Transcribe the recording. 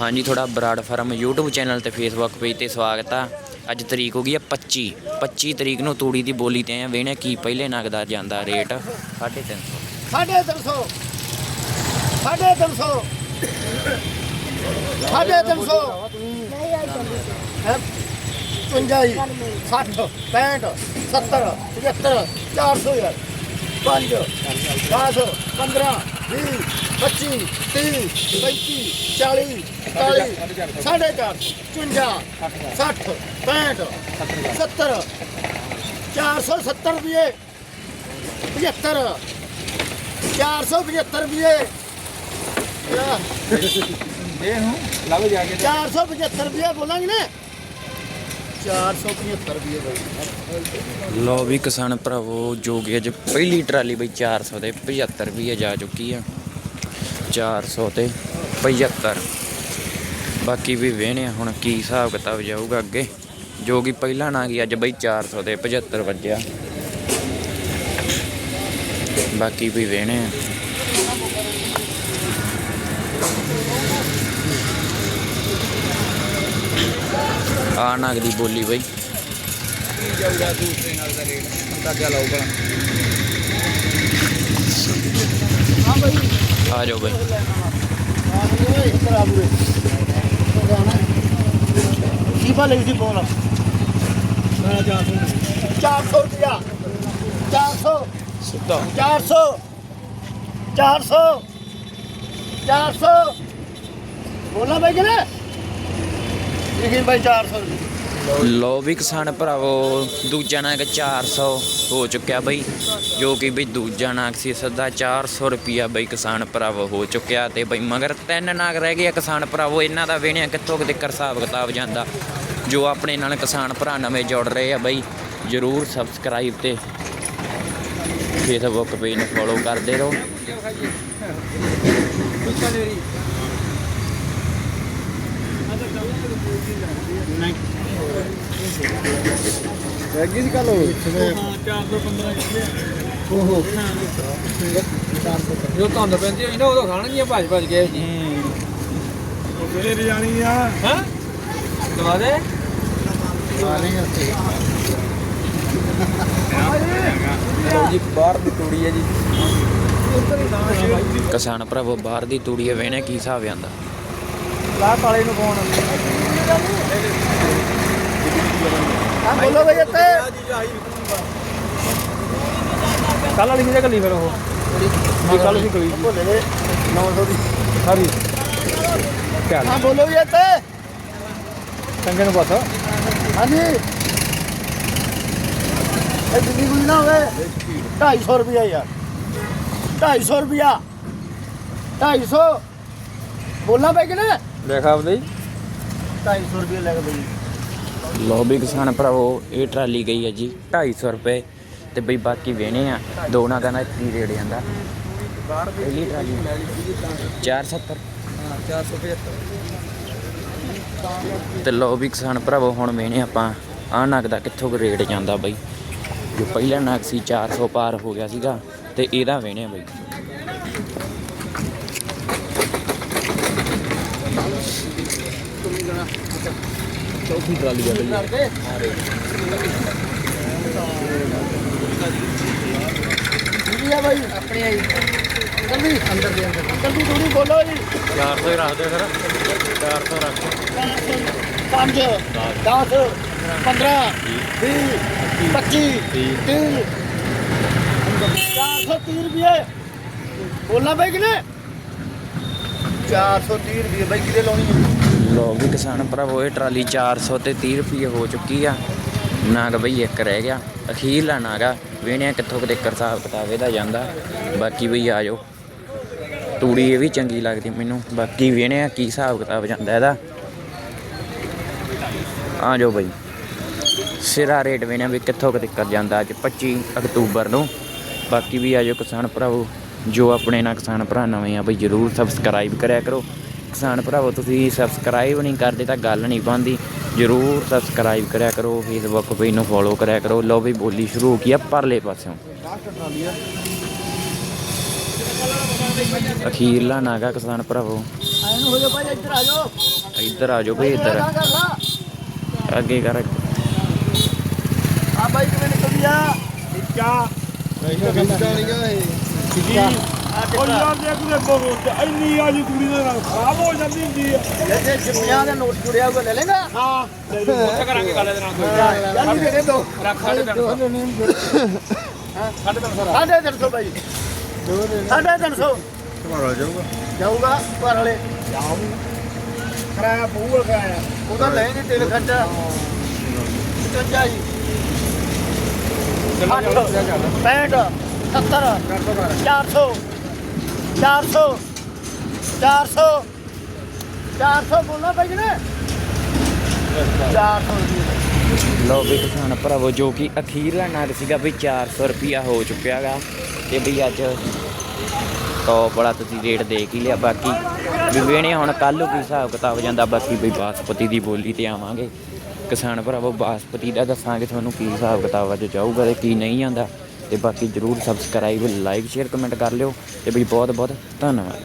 ਹਾਂਜੀ, ਤੁਹਾਡਾ Brar farm YouTube channel ਤੇ Facebook ਪੇਜ ਤੇ ਸਵਾਗਤ ਆ। ਅੱਜ ਤਰੀਕ ਹੋ ਗਈ ਆ 25 25 ਤਰੀਕ ਨੂੰ ਤੂੜੀ ਦੀ ਬੋਲੀ ਤੇ ਆ ਵੇਣੇ ਕੀ ਪਹਿਲੇ ਨਗਦਾ ਜਾਂਦਾ ਰੇਟ। 350 ਸਾਢੇ ਤਿੰਨ ਸੌ। ਸਾਢੇ ਤਿੰਨ ਸੌ। ਸਾਢੇ ਤਿੰਨ ਸੌ। ਹੈਂ? ਪੰਜਾਹ ਜੀ। 60 65 70 75 400 ਯਾਰ। 5 10 15 20 25 30 35 40 41 ਸਾਢੇ ਚਾਰ 55 60 65 70 470 ਰੁਪਏ 75 475 ਰੁਪਏ ਇਹ ਨੂੰ ਲੱਭ ਜਾ ਕੇ 475 ਰੁਪਏ ਬੋਲਾਂਗੇ ਨਾ। 475 ਰੁਪਏ ਬਾਈ। ਲੋ ਵੀ ਕਿਸਾਨ ਭਰਾਵੋ, ਜੋ ਕਿ ਅੱਜ ਪਹਿਲੀ ਟਰਾਲੀ ਬਈ 400 ਤੇ 75 ਰੁਪਏ ਜਾ ਚੁੱਕੀ ਆ। 400 ਤੇ 75 ਬਾਕੀ ਵੀ ਵੇਹਣੇ ਆ, ਹੁਣ ਕੀ ਹਿਸਾਬ ਕਿਤਾਬ ਜਾਊਗਾ ਅੱਗੇ। ਜੋ ਕਿ ਪਹਿਲਾਂ ਨਾ ਗਈ ਅੱਜ ਬਈ 400 ਤੇ 75 ਵੱਜਿਆ। ਬਾਕੀ ਵੀ ਵੇਹਣੇ ਆ। ਆ ਨਗ ਦੀ ਬੋਲੀ ਬਈ। ਜਾਊਗਾ ਦੂਸਰੇ ਨਾਲ ਦਾ ਰੇਟ ਅੰਦਾਜ਼ਾ ਲਾਓ ਭਲਾ ਹਾਂ ਬਾਈ ਆ ਜਾਓ ਬਈ। ਕੀ ਲਈ ਸੀ ਬੋਲ ਮੈਂ ਜਾ 400 ਰੁਪਿਆ 400 ਸਿੱਧਾ। 400 400 400 ਬੋਲਾ ਬਾਈ ਕਿ ਨਾ ਇਹ ਬਾਈ 400 ਲੋ ਵੀ ਕਿਸਾਨ ਭਰਾਵੋ, ਦੂਜਾ ਨਾਗ 400 ਹੋ ਚੁੱਕਿਆ ਬਈ, ਜੋ ਕਿ ਬਈ ਦੂਜਾ ਨਾਗ ਸੀ ਸਦਾ 400 ਰੁਪਿਆ ਬਈ ਕਿਸਾਨ ਭਰਾਵੋ ਹੋ ਚੁੱਕਿਆ ਤੇ ਬਈ ਮਗਰ ਤਿੰਨ ਨਾਗ ਰਹਿ ਗਏ ਆ ਕਿਸਾਨ ਭਰਾਵੋ, ਇਹਨਾਂ ਦਾ ਵੇਣਿਆ ਕਿੱਥੋਂ ਕਿਤੇ ਹਿਸਾਬ ਕਿਤਾਬ ਜਾਂਦਾ। ਜੋ ਆਪਣੇ ਨਾਲ ਕਿਸਾਨ ਭਰਾ ਨਵੇਂ ਜੁੜ ਰਹੇ ਆ ਬਈ, ਜਰੂਰ ਸਬਸਕ੍ਰਾਈਬ ਤੇ ਫੇਸਬੁੱਕ ਪੇਜ ਨੂੰ ਫੋਲੋ ਕਰਦੇ ਰਹੋ। ਹੈਗੀ ਸੀ ਕੱਲ ਉਹ 415 ਓਹੋ ਜੋ ਧੁੰਦ ਪੈਂਦੀ ਹੋਈ ਨਾ ਉਦੋਂ ਖਾਣਗੀਆਂ ਭੱਜ ਭੱਜ ਕੇ। ਜੀ ਕਿਹੜੇ ਰਿਆਣੀ ਆ। ਹਾਂ? ਦਵਾ ਦੇ। ਜੀ ਬਾਹਰ ਦੀ ਤੂੜੀ ਹੈ ਜੀ। ਕਿਸਾਨ ਭਰਾਵੋ ਬਾਹਰ ਦੀ ਤੂੜੀ ਵੇਣੇ ਕੀ ਹਿਸਾਬ ਆਂਦਾ। ਲਾਹ ਕਾਲੇ ਨੂੰ ਫੋਨ ਹਾਂ ਬੋਲੋ ਬਾਈ ਇੱਥੇ ਕੱਲ ਵਾਲੀ ਕਿਹਦੇ ਕੱਲੀ ਫਿਰ ਉਹ? ਵੀ ਕੱਲ ਸੀ ਕੋਈ ਬੋਲੇ ਨੇ 900 ਦੀ ਸਾਰੀ ਚੱਲ। ਹਾਂ ਬੋਲੋ ਵੀ ਇੱਥੇ। ਚੰਗੇ ਨੂੰ ਪਤਾ ਹਾਂਜੀ। ਇਹ ਦਿੱਲੀ ਕੋਈ ਨਾ ਹੋਵੇ। 250 ਰੁਪਿਆ ਯਾਰ। 250 ਰੁਪਿਆ 250 ਬੋਲਣਾ ਪੈ ਕਿ ਨਾ ਦੇਖਾ ਆਪਦੇ। 250 ਰੁਪਿਆ ਲੈ ਵੀ ਕਿਸਾਨ ਭਰਾਵੋ ਇਹ ਟਰਾਲੀ ਗਈ ਹੈ ਜੀ 250 ਰੁਪਏ। ਤੇ ਬਈ ਬਾਕੀ ਵੇਣੇ ਆ ਦੋ ਨਾਗਾਂ ਦਾ ਕੀ ਰੇਟ ਜਾਂਦਾ। ਪਹਿਲੀ ਟਰਾਲੀ। 470 475 ਤੇ। ਲੋ ਵੀ ਕਿਸਾਨ ਭਰਾਵੋ ਹੁਣ ਵੇਣੇ ਆਪਾਂ। ਆਹ ਨਗ ਦਾ ਕਿੱਥੋਂ ਕੁ ਰੇਟ ਜਾਂਦਾ ਬਈ? ਜੋ ਪਹਿਲਾ ਨਗ ਸੀ 400 ਪਾਰ ਹੋ ਗਿਆ ਸੀਗਾ ਤੇ ਇਹਦਾ ਵੇਣੇ ਬਈ। ਚੌਥੀ ਟਰਾਲੀ ਆ ਬਈ ਜੀ ਆ ਬਾਈ। ਆਪਣੇ ਆਈ। ਜਲਦੀ ਅੰਦਰ ਦੇ ਅੰਦਰ। ਜਲਦੀ ਥੋੜੀ ਬੋਲੋ ਜੀ। 400 ਹੀ ਰੱਖ ਦੇ ਫਿਰ। 400 ਰੱਖ 5 10 15 20 25 30 430 ਰੁਪਏ। ਬੋਲਣਾ ਬਾਈ ਕਿਨੇ 430 ਰੁਪਏ ਬਾਈ ਕਿਤੇ ਲਾਉਣੀ ਹੈ? ਲੋ ਵੀ ਕਿਸਾਨ ਭਰਾਵੋ, ਇਹ ਟਰਾਲੀ 400 ਤੇ 30 ਰੁਪਏ ਹੋ ਚੁੱਕੀ ਆ। ਨਾਗ ਬਈ ਇੱਕ ਰਹਿ ਗਿਆ। ਅਖੀਰਲਾ ਨਾਗਾ ਵੇਣਿਆ ਕਿੱਥੋਂ ਕਿਤੇ ਹਿਸਾਬ ਕਿਤਾਬ ਇਹਦਾ ਜਾਂਦਾ। ਬਾਕੀ ਬਈ ਆ ਜਾਓ। ਤੂੜੀ ਇਹ ਵੀ ਚੰਗੀ ਲੱਗਦੀ ਮੈਨੂੰ। ਬਾਕੀ ਵੇਣਿਆ ਕੀ ਹਿਸਾਬ ਕਿਤਾਬ ਜਾਂਦਾ ਇਹਦਾ। ਆ ਜਾਓ ਬਈ। ਸਿਰਾ ਰੇਟ ਵੇਣਿਆ ਵੀ ਕਿੱਥੋਂ ਕਿਤੇ ਕਰ ਜਾਂਦਾ ਅੱਜ 25 ਅਕਤੂਬਰ ਨੂੰ। ਬਾਕੀ ਵੀ ਆ ਜਾਓ ਕਿਸਾਨ ਭਰਾਵੋ। ਜੋ ਆਪਣੇ ਨਾਲ ਕਿਸਾਨ ਭਰਾ ਨਵੇਂ ਆ ਬਈ ਜਰੂਰ ਸਬਸਕ੍ਰਾਈਬ ਕਰਿਆ ਕਰੋ। ਕਿਸਾਨ ਭਰਾਵੋ ਤੁਸੀਂ ਸਬਸਕ੍ਰਾਈਬ ਨਹੀਂ ਕਰਦੇ ਤਾਂ ਗੱਲ ਨਹੀਂ ਬਣਦੀ। ਜਰੂਰ ਸਬਸਕ੍ਰਾਈਬ ਕਰਿਆ ਕਰੋ ਫੇਸਬੁੱਕ ਪੇਜ ਨੂੰ ਫੋਲੋ ਕਰਿਆ ਕਰੋ। ਲਓ ਵੀ ਬੋਲੀ ਸ਼ੁਰੂ ਹੋ ਗਈ ਆ ਪਰਲੇ ਪਾਸਿਓਂ। ਅਖੀਰਲਾ ਨਾਗਾ ਕਿਸਾਨ ਭਰਾਵੋ। ਹੋ ਜਾ ਭਾਈ ਇੱਧਰ ਆ ਜਾਓ। ਇੱਧਰ ਆ ਜਾਓ ਬਈ ਇੱਧਰ। ਕਰ ਅੱਗੇ ਕਰ। ਆ ਬਾਈ ਕਿਵੇਂ ਨਿਕਲਦੀ ਆ? ਟਿੱਕਾ ਟਿੱਕਾ ਆ ਉਹ ਯਾਰ ਦੇ ਕੁੜੇ ਬਹੁਤ ਇੰਨੀ ਆ ਜੀ ਕੁੜੀ ਦੇ ਨਾਲ ਖਰਾਬ ਹੋ ਜਾਂਦੀ ਹੁੰਦੀ ਆ। ਜੇ ਜਿੰਨਿਆਂ ਦਾ ਨੋਟ ਜੁੜਿਆ ਹੋਇਆ ਲੈ ਲੇਗਾ। ਹਾਂ ਉੱਥੇ ਕਰਾਂਗੇ ਗੱਲ ਇਹਦੇ ਨਾਲ ਕੋਈ। ਚੱਲ ਵੀ ਦੇ ਦੇ ਦੋ ਰੱਖ ਸਾਡੇ ਤਿੰਨ ਸਾਡੇ ਤੁਹਾਡਾ ਜਾਊਗਾ। ਜਾਊਗਾ ਘਰ ਵਾਲੇ। ਕਰਾਇਆ ਪਊਗਾ ਕਰਾਇਆ। ਉਹਦਾ ਲੈ ਨਹੀਂ ਤੇਲ ਖਰਚਾ। 55 ਜੀ। 60 65 70 400 400 400 400 ਬੋਲਣਾ ਭਾਈ ਨੇ 400 ਰੁਪਏ ਵੀ ਕਿਸਾਨ ਭਰਾਵੋ, ਜੋ ਕਿ ਅਖੀਰਲਾ ਨਗ ਸੀਗਾ ਵੀ 400 ਰੁਪਿਆ ਹੋ ਚੁੱਕਿਆਗਾ। ਤੇ ਵੀ ਅੱਜ ਟੌਪ ਵਾਲਾ ਤੁਸੀਂ ਰੇਟ ਦੇਖ ਹੀ ਲਿਆ। ਬਾਕੀ ਵੀ ਵੇਣੇ ਹੁਣ ਕੱਲ ਨੂੰ ਕੀ ਹਿਸਾਬ ਕਿਤਾਬ ਜਾਂਦਾ, ਬਾਕੀ ਵੀ ਬਾਸਪਤੀ ਦੀ ਬੋਲੀ ਤੇ ਆਵਾਂਗੇ। ਕਿਸਾਨ ਭਰਾਵੋ, ਬਾਸਪਤੀ ਦਾ ਦੱਸਾਂਗੇ ਤੁਹਾਨੂੰ ਕੀ ਹਿਸਾਬ ਕਿਤਾਬ ਅੱਜ ਜਾਊਗਾ ਤੇ ਕੀ ਨਹੀਂ ਆਂਦਾ ਤੇ ਬਾਕੀ ਜਰੂਰ ਸਬਸਕ੍ਰਾਈਬ ਲਾਈਕ ਸ਼ੇਅਰ ਕਮੈਂਟ ਕਰ ਲਿਓ ਤੇ ਬਈ ਬਹੁਤ ਬਹੁਤ ਧੰਨਵਾਦ।